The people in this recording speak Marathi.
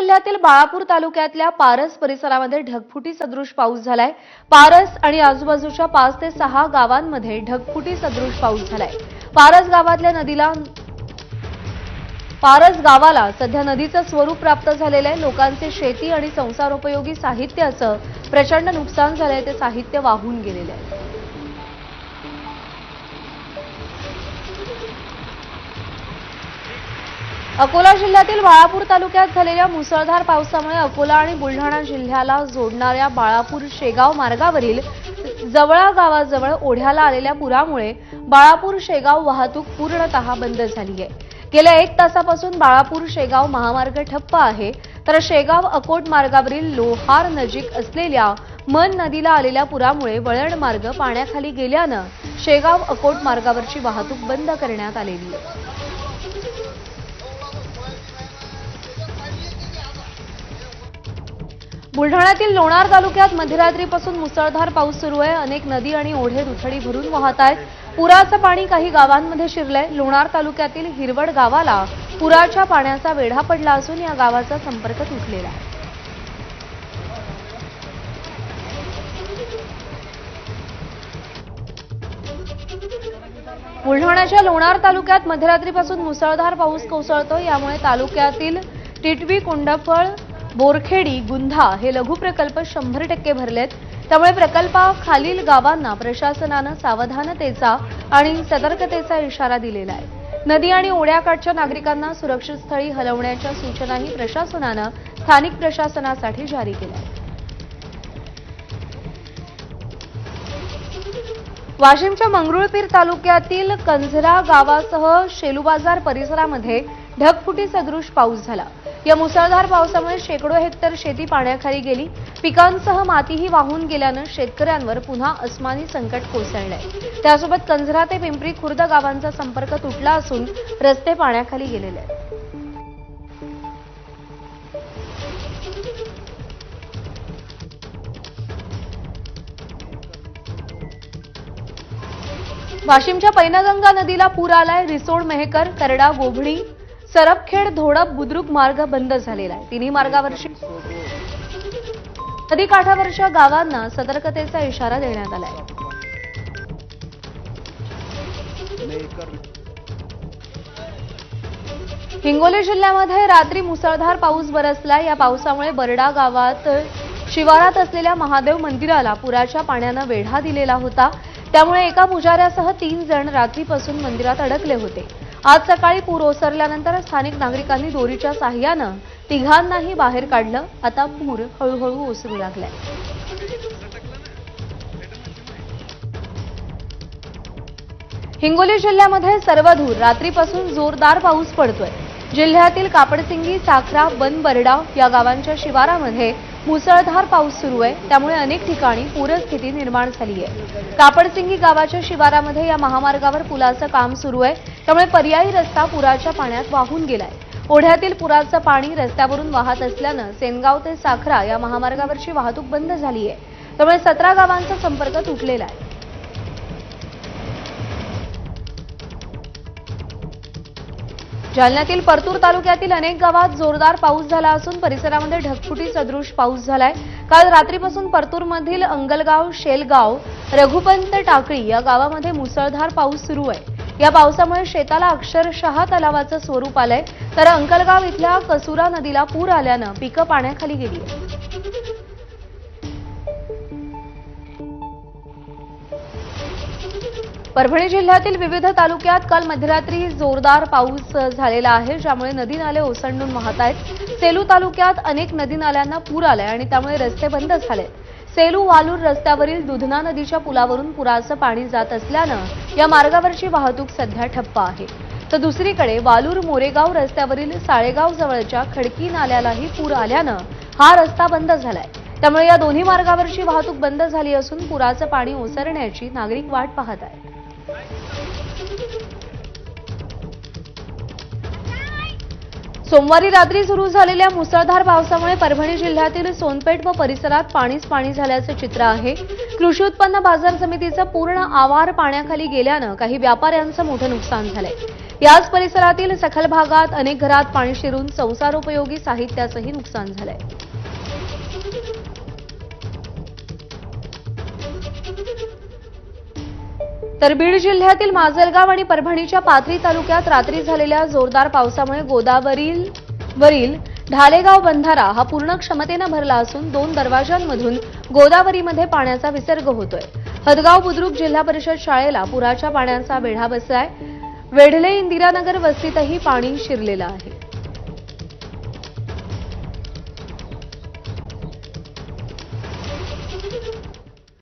जिल्ह्यातील बाळापूर तालुक्यातल्या पारस परिसरामध्ये ढगफुटी सदृश पाऊस झालाय. पारस आणि आजूबाजूच्या पाच ते सहा गावांमध्ये ढगफुटी सदृश पाऊस झालाय. पारस गावातल्या नदीला पारस गावाला सध्या नदीचं स्वरूप प्राप्त झालेलं आहे. लोकांचे शेती आणि संसारोपयोगी साहित्याचं प्रचंड नुकसान झालंय. ते साहित्य वाहून गेलेलं आहे. अकोला जिल्ह्यातील बाळापूर तालुक्यात झालेल्या मुसळधार पावसामुळे अकोला आणि बुलढाणा जिल्ह्याला जोडणाऱ्या बाळापूर शेगाव मार्गावरील जवळा गावाजवळ ओढ्याला आलेल्या पुरामुळे बाळापूर शेगाव वाहतूक पूर्णतः बंद झाली आहे गेल्या एक तासापासून बाळापूर शेगाव महामार्ग ठप्प आहे. तर शेगाव अकोट मार्गावरील लोहार नजीक असलेल्या मन नदीला आलेल्या पुरामुळे वळण मार्ग पाण्याखाली गेल्यानं शेगाव अकोट मार्गावरची वाहतूक बंद करण्यात आलेली आहे. बुलढाण्यातील लोणार तालुक्यात मध्यरात्रीपासून मुसळधार पाऊस सुरू आहे. अनेक नदी आणि ओढे दुथडी भरून वाहत आहेत. पुराचं पाणी काही गावांमध्ये शिरलंय. लोणार तालुक्यातील हिरवड गावाला पुराच्या पाण्याचा वेढा पडला असून या गावाचा संपर्क तुटलेला आहे. बुलढाण्याच्या लोणार तालुक्यात मध्यरात्रीपासून मुसळधार पाऊस कोसळतो यामुळे तालुक्यातील टिटवी कुंडफळ बोरखेडी गुंधा हे लघु प्रकल्प शंभर टक्के भरलेत. त्यामुळे प्रकल्पाखालील गावांना प्रशासनानं सावधानतेचा आणि सतर्कतेचा इशारा दिलेला आहे. नदी आणि ओढ्याकाठच्या नागरिकांना सुरक्षित स्थळी हलवण्याच्या सूचनाही प्रशासनानं स्थानिक प्रशासनासाठी जारी केल्या वाशिमच्या मंगरुळपीर तालुक्यातील कंझरा गावासह शेलूबाजार परिसरामध्ये ढगफुटी सदृश पाऊस झाला. या मुसळधार पावसामुळे शेकडो हेक्टर शेती पाण्याखाली गेली. पिकांसह मातीही वाहून गेल्यानं शेतकऱ्यांवर पुन्हा अस्मानी संकट कोसळलंय. त्यासोबत कंझरा ते पिंपरी खुर्द गावांचा संपर्क तुटला असून रस्ते पाण्याखाली गेलेले आहेत. वाशिमच्या पैनगंगा नदीला पूर आलाय. रिसोड मेहकर करडा गोभणी सरपखेड धोडप बुद्रुक मार्ग बंद झालेला आहे. तिन्ही मार्गावरची नदीकाठावरच्या गावांना सतर्कतेचा इशारा देण्यात आलाय. हिंगोली जिल्ह्यामध्ये रात्री मुसळधार पाऊस बरसला या पावसामुळे बरडा गावात शिवारात असलेल्या महादेव मंदिराला पुराच्या पाण्यानं वेढा दिलेला होता. त्यामुळे एका पुजाऱ्यासह तीन जण रात्रीपासून मंदिरात अडकले होते. आज सकाळी पूर ओसरल्यानंतर स्थानिक नागरिकांनी दोरीच्या साह्यानं तिघांनाही बाहेर काढलं. आता पूर हळूहळू ओसरू लागलाय. हिंगोली जिल्ह्यामध्ये सर्वदूर रात्रीपासून जोरदार पाऊस पडतोय. जिल्ह्यातील कापडसिंगी साखरा बनबरडा या गावांच्या शिवारामध्ये मुसळधार पाऊस सुरू आहे. त्यामुळे अनेक ठिकाणी पूरस्थिती निर्माण झाली आहे कापडसिंगी गावाच्या शिवारामध्ये या महामार्गावर पुलाचं काम सुरू आहे. त्यामुळे पर्यायी रस्ता पुराच्या पाण्यात वाहून गेलाय. ओढ्यातील पुराचं पाणी रस्त्यावरून वाहत असल्यानं सेनगाव ते साखरा या महामार्गावरची वाहतूक बंद झाली आहे त्यामुळे सतरा गावांचा संपर्क तुटलेला आहे. जालन्यातील परतूर तालुक्यातील अनेक गावात जोरदार पाऊस झाला असून परिसरामध्ये ढगफुटी सदृश पाऊस झालाय. काल रात्रीपासून परतूरमधील अंगलगाव शेलगाव रघुपंत टाकळी या गावामध्ये मुसळधार पाऊस सुरू आहे. या पावसामुळे शेताला अक्षरशः तलावाचं स्वरूप आलंय. तर अंकलगाव इथल्या कसुरा नदीला पूर आल्यानं पिकं पाण्याखाली गेली परभणी जिल्ह्यातील विविध तालुक्यात काल मध्यरात्री जोरदार पाऊस झालेला आहे ज्यामुळे नदी नाले ओसंडून वाहत आहेत. सेलू तालुक्यात अनेक नदी नाल्यांना पूर आलाय आणि त्यामुळे रस्ते बंद झाले. सेलू वालूर रस्त्यावरील दुधना नदीच्या पुलावरून पुराचं पाणी जात असल्यानं या मार्गावरची वाहतूक सध्या ठप्प आहे. तर दुसरीकडे वालूर मोरेगाव रस्त्यावरील साळेगाव जवळच्या खडकी नाल्यालाही पूर आल्यानं हा रस्ता बंद झालाय. त्यामुळे या दोन्ही मार्गावरची वाहतूक बंद झाली असून पुराचं पाणी ओसरण्याची नागरिक वाट पाहत आहेत. सोमवारी रात्री सुरू झालेल्या मुसळधार पावसामुळे परभणी जिल्ह्यातील सोनपेठ व परिसरात पाणीच पाणी झाल्याचं चित्र आहे. कृषी उत्पन्न बाजार समितीचं पूर्ण आवार पाण्याखाली गेल्यानं काही व्यापाऱ्यांचं मोठं नुकसान झालंय. याच परिसरातील सखल भागात अनेक घरात पाणी शिरून संसारोपयोगी साहित्याचंही नुकसान झालंय. तर बीड जिल्ह्यातील माजलगाव आणि परभणीच्या पाथरी तालुक्यात रात्री झालेल्या जोरदार पावसामुळे गोदावरील वरील ढालेगाव बंधारा हा पूर्ण क्षमतेनं भरला असून दोन दरवाजांमधून गोदावरीमध्ये पाण्याचा विसर्ग होतोय. हदगाव बुद्रुक जिल्हा परिषद शाळेला पुराच्या पाण्याचा वेढा बसलाय. वेढले इंदिरानगर वस्तीतही पाणी शिरलेलं आहे.